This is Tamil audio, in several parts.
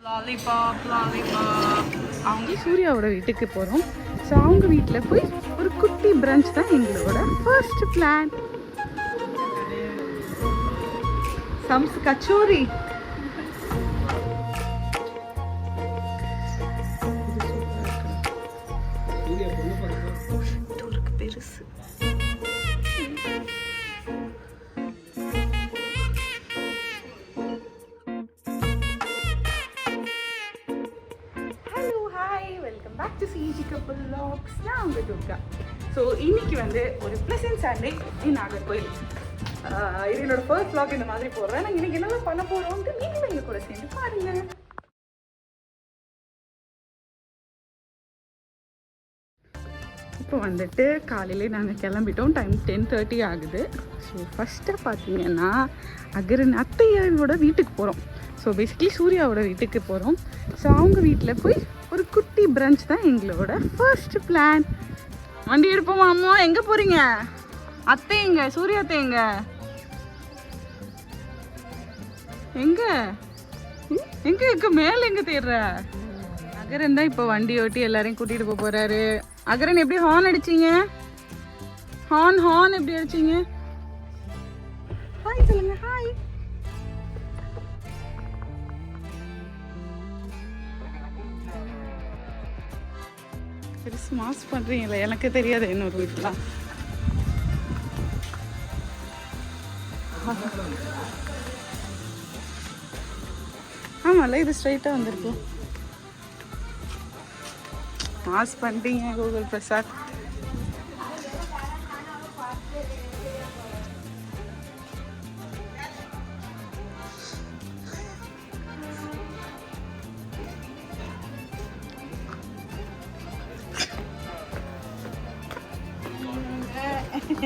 லாலிபாப் லாலிபாப் அவங்க சூர்யாவோட வீட்டுக்கு போகிறோம் ஸோ அவங்க வீட்டில் போய் ஒரு குட்டி பிரஞ்ச் தான் எங்களோட ஃபர்ஸ்ட் பிளான் சம்ஸ் கச்சோரி. பெருசு கப்பல் லாக்ஸ் துர்கா. ஸோ இன்னைக்கு வந்து ஒரு ப்ளசன்ட் சண்டே இன் நாகர்கோயில் இது என்னோட ஃபர்ஸ்ட் vlog இந்த மாதிரி போடுறேன். நாங்கள் இன்னைக்கு என்னெல்லாம் பண்ண போகிறோம்ட்டு நீங்களும் எங்கள் கூட சேர்ந்து பாருங்க. இப்போ வந்துட்டு காலையிலே நாங்கள் கிளம்பிட்டோம். டைம் டென் தேர்ட்டி ஆகுது. ஸோ ஃபஸ்ட்டாக பார்த்தீங்கன்னா அகரன் அத்தையோட வீட்டுக்கு போகிறோம் ஸோ பேசிக்கலி சூர்யாவோட வீட்டுக்கு போகிறோம் ஸோ அவங்க வீட்டில் போய் ஒரு குட்டி பிரஞ்ச் தான் எங்களோட ஃபர்ஸ்ட் பிளான் வண்டி எடுப்போமா அம்மா? எங்கே போகிறீங்க அத்தை எங்க? சூர்யா அத்தை எங்க? எங்க? எங்க இருக்கு? மேல எங்க தேடுற? அகரன் தான் இப்போ வண்டி ஓட்டி எல்லாரையும் கூட்டிட்டு போக போறாரு. அகரன் எப்படி ஹார்ன் அடிச்சீங்க? ஹார்ன் ஹார்ன் எப்படி அடிச்சீங்க? ஹாய் சொல்லுங்க. ஹாய் மாஸ் ஸ்மாஸ் பண்றீங்களே. எனக்கு தெரியாது இன்னொரு வீட்டில். ஆமாம்ல இது ஸ்ட்ரைட்டாக வந்திருக்கு. மாஸ் பண்ணுறீங்க கூகுள் பிரசாத்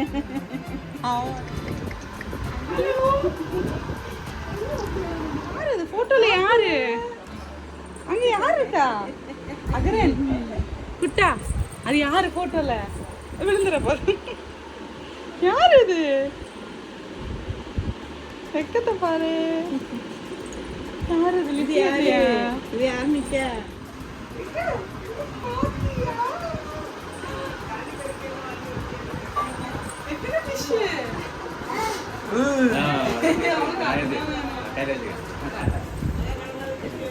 யாரு அது போட்டோல யாரு? அங்க யாரு இருக்கா? அகரன். குட்டா அது யாரு போட்டோல விழுந்துற போது. யாரு இது? வெக்கத்தை பாரு. யாரு இது? லிபி யாரு? இது யார் நிக்க?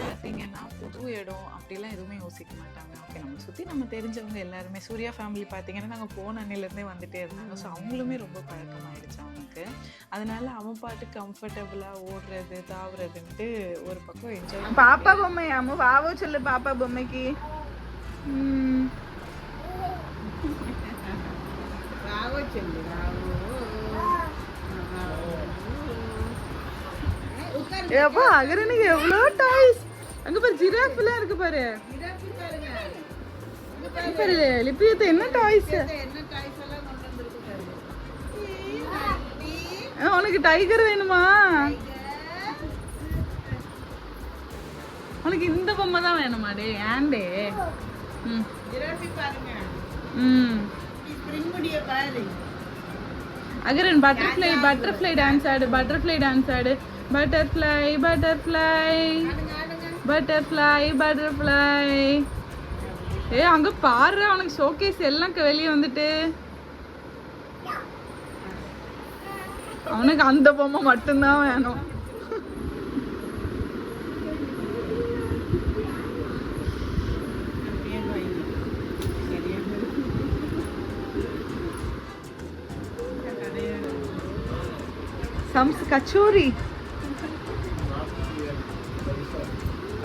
பார்த்தீங்கன்னா புது இடம் அப்படிலாம் எதுவுமே யோசிக்க மாட்டாங்க ஓகே நம்ம சுற்றி நம்ம தெரிஞ்சவங்க எல்லாருமே சூர்யா ஃபேமிலி பார்த்தீங்கன்னா நாங்கள் போன அன்னிலேருந்தே வந்துட்டே இருந்தாங்க ஸோ அவங்களுமே ரொம்ப பழக்கமாயிடுச்சு அவனுக்கு அதனால அவன் பாட்டு கம்ஃபர்டபுளாக ஓடுறது தாவுறதுன்ட்டு ஒரு பக்கம் என்ஜாய் பாப்பா பொம்மை அம்மு வாவோ சொல்லு பாப்பா பொம்மைக்கு. வாவோ சொல்லு ஏப்பா அகரனுக்கு எவ்வளோ டாய்ஸ் அங்கே பாரு ஜிராஃப்லாம் இருக்கு பாரு. இங்க பாரு லிப்பியத்தை என்ன டாய்ஸ் உனக்கு டைகர் வேணுமா? உனக்கு இந்த பொம்மை தான் வேணுமா டே ஏண்டே ம். ம். அகரன் பட்டர்ஃப்ளை பட்டர்ஃப்ளை டான்ஸ் ஆடு பட்டர்ஃப்ளை டான்ஸ் ஆடு. பட்டர்ஃப்ளை பட்டர்ஃப்ளை பட்டர்ஃப்ளை பட்டர்ஃப்ளை ஏ அங்க பாரு அவனுக்கு ஷோகேஸ் எல்லாம் வெளியே வந்துட்டு. அவனுக்கு அந்த பொம்மை மட்டும்தான் வேணும். சம்ஸ் கச்சோரி.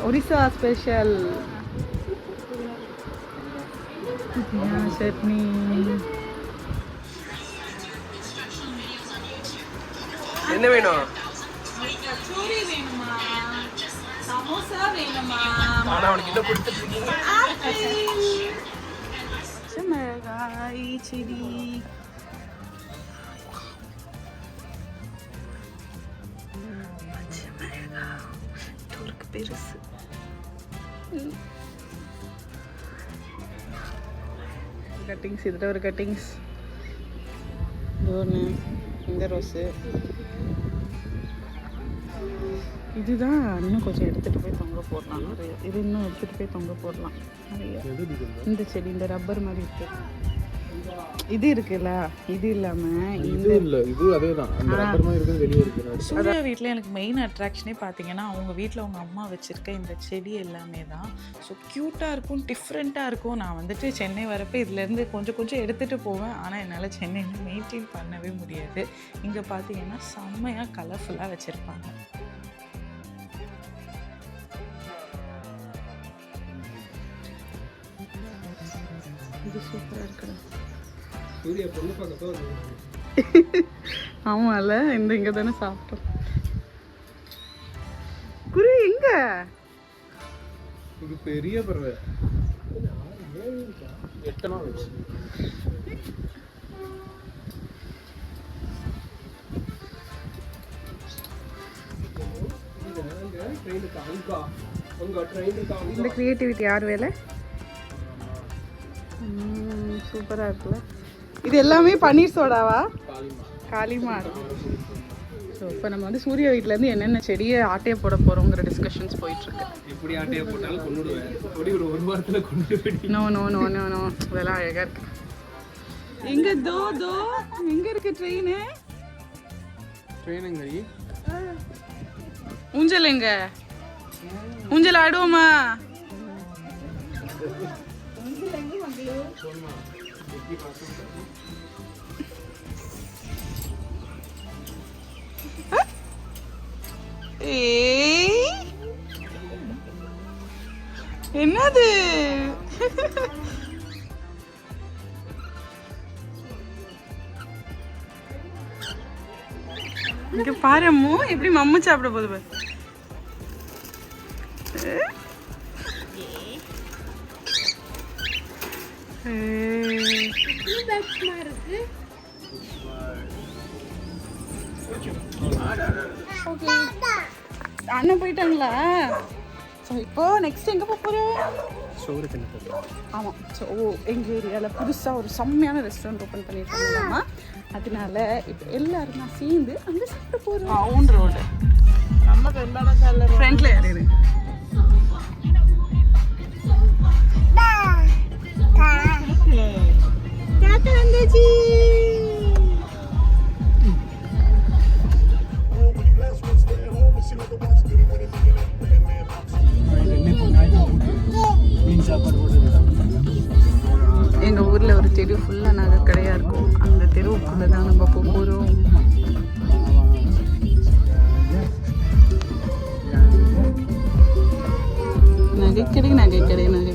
ஒரிசா ஸ்பெஷல் சட்னி. என்ன வேணும்? ஆனா அவனுக்கு என்ன கொடுத்துட்டு இருக்கீங்க மிளகாய் செடி. பச்சை மிளகாய் தூளுக்கு பெருசு. கட்டிங்ஸ் இதில் ஒரு கட்டிங்ஸ் ஒன்று இந்த ரோஸு இதுதான் இன்னும் கொஞ்சம் எடுத்துகிட்டு போய் தொங்க போடலாம். நிறைய. இது இன்னும் எடுத்துகிட்டு போய் தொங்க போடலாம். நிறைய. இந்த செடி இந்த ரப்பர் மாதிரி இருக்கு. இது இருக்குல்ல? இது இல்லாமல் இது இல்ல இது அதே தான் அந்த ரப்பர் மாதிரி இருக்கிறது வெளியே இருக்கு. சூர்யா வீட்டில் எனக்கு மெயின் அட்ராக்ஷனே பார்த்தீங்கன்னா அவங்க வீட்டில் அவங்க அம்மா வச்சுருக்க இந்த செடி எல்லாமே தான். ஸோ க்யூட்டாக இருக்கும் டிஃப்ரெண்ட்டாக இருக்கும். நான் வந்துட்டு சென்னை வரப்போ இதுலேருந்து கொஞ்சம் கொஞ்சம் எடுத்துகிட்டு போவேன். ஆனால் என்னால் சென்னையில் மெயின்டைன் பண்ணவே முடியாது. இங்கே பார்த்தீங்கன்னா செம்மையாக கலர்ஃபுல்லாக வச்சுருப்பாங்க. இது சூப்பராக இருக்குடா. சூர்யா பொண்ணு பார்க்க ஆமாம்ல இந்த இங்கே தானே சாப்பிட்டோம். குரு எங்க? இது பெரிய பறவை. அங்க இந்த க்ரியேட்டிவிட்டி யார் வேலை? சூப்பராக இருக்குல்ல. இது எல்லாமே பன்னீர் சோடாவா? காளிமா. ஸோ இப்போ நம்ம வந்து சூரிய வீட்டிலேருந்து என்னென்ன செடியை ஆட்டையை போட போகிறோங்கிற டிஸ்கஷன்ஸ் போயிட்டுருக்கு. எப்படி ஆட்டையை போட்டாலும் கொண்டுடுவேன். No no no no no இதெல்லாம் அழகாக இருக்கு. எங்க தோ தோ. எங்க இருக்கு ட்ரெயின் ட்ரெயினுங்கடி ஊஞ்சல் எங்க? ஊஞ்சல் ஆடுவோமா? என்னது? இங்க பாரு அம்மு எப்படி மம்மு சாப்பிட போகுது பாரு. அண்ணன் போயிட்டாங்களா? ஸோ இப்போ நெக்ஸ்ட் எங்கே போக போகிறோம் சோறு தின்னு ஆமாம் ஸோ எங்கள் ஏரியாவில் புதுசாக ஒரு செம்மையான ரெஸ்டாரண்ட் ஓப்பன் பண்ணியிருக்காங்களாமா? அதனால இப்போ எல்லாரும் நான் சேர்ந்து அங்கே சாப்பிட்டு போகிறோம் அவுன் ரோடு நம்ம ஃப்ரண்ட்ல ஏறிடு தாத்தா வந்தாச்சு எங்கள் ஊரில் ஒரு தெரு ஃபுல்லாக நாங்கள் கடையாக இருக்கும். அந்த தெருவுக்குள்ளே தான் நம்ம போகிறோம் நகைக்கடை நகைக்கடை நகை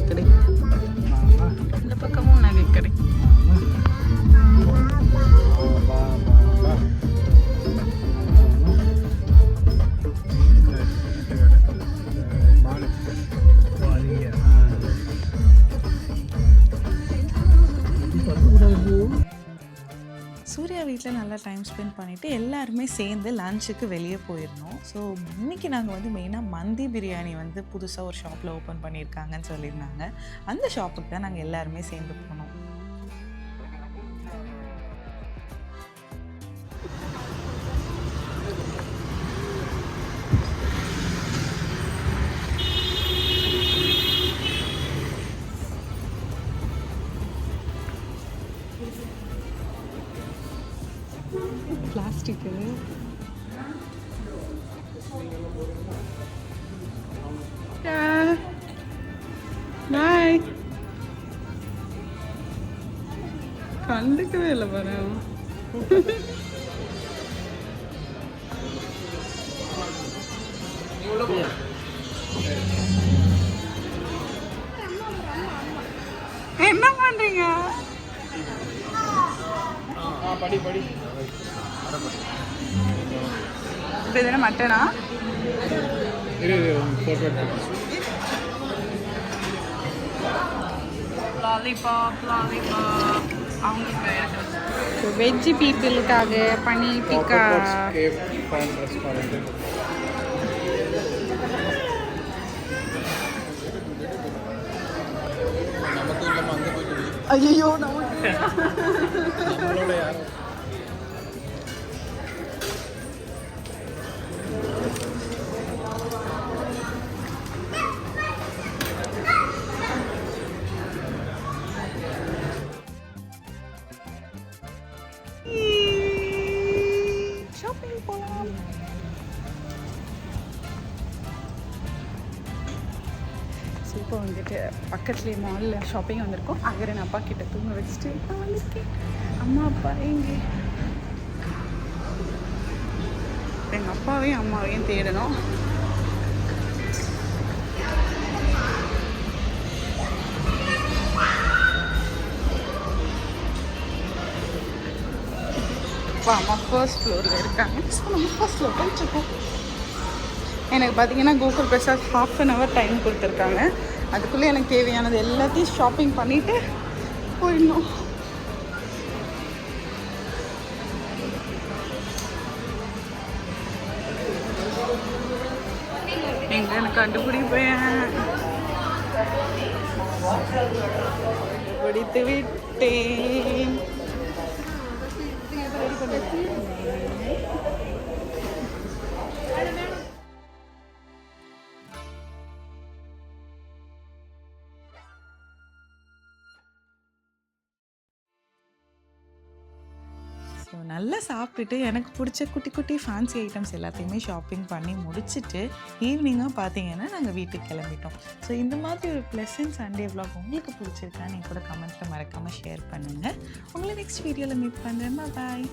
சூர்யா வீட்டில் நல்லா டைம் ஸ்பெண்ட் பண்ணிவிட்டு எல்லாருமே சேர்ந்து லஞ்சுக்கு வெளியே போயிருந்தோம். ஸோ இன்றைக்கி நாங்கள் வந்து மெயினாக மந்தி பிரியாணி வந்து புதுசாக ஒரு ஷாப்பில் ஓப்பன் பண்ணியிருக்காங்கன்னு சொல்லியிருந்தாங்க. அந்த ஷாப்புக்கு தான் நாங்கள் எல்லாருமே சேர்ந்து போனோம். கண்டுக்கவே இல்லை பாரு. என்ன பண்றீங்க? படி படி இப்போ மட்டனா லாலிபாப் லாலிபாப் அவங்களுக்கு வெஜ் பீப்புளுக்காக பனீர் டிக்கா ஐயோ நமக்கு. இப்போ வந்துட்டு பக்கத்துலேயே மாலில் ஷாப்பிங் வந்திருக்கோம். அகரன் அப்பா கிட்ட தூங்க வச்சுட்டு நான் வந்திருக்கேன் அம்மா அப்பா எங்கே? எங்கள் அப்பாவையும் அம்மாவையும் தேடணும். அப்பா அம்மா ஃபர்ஸ்ட் ஃப்ளோரில் இருக்காங்க. ஸோ நம்ம ஃபர்ஸ்ட் ஃப்ளோர் போயிட்டுருக்கோம் எனக்கு பார்த்தீங்கன்னா Google Prasad half an hour time கொடுத்துருக்காங்க. அதுக்குள்ளே எனக்கு தேவையானது எல்லாத்தையும் ஷாப்பிங் பண்ணிவிட்டு போயிடணும். எங்க எனக்கு கண்டுபிடிப்பேன்? பிடித்து விட்டேன். நல்லா சாப்பிட்டுட்டு எனக்கு பிடிச்ச குட்டி குட்டி ஃபேன்சி ஐட்டம்ஸ் எல்லாத்தையுமே ஷாப்பிங் பண்ணி முடிச்சுட்டு ஈவினிங்காக பார்த்தீங்கன்னா நாங்கள் வீட்டுக்கு கிளம்பிட்டோம். ஸோ இந்த மாதிரி ஒரு ப்ளசன்ட் சண்டே vlog உங்களுக்கு பிடிச்சிருக்கான்னு என் கூட கமெண்ட்டில் மறக்காமல் ஷேர் பண்ணுங்கள் உங்களை நெக்ஸ்ட் வீடியோவில் மீட் பண்ணுறேன் பாய்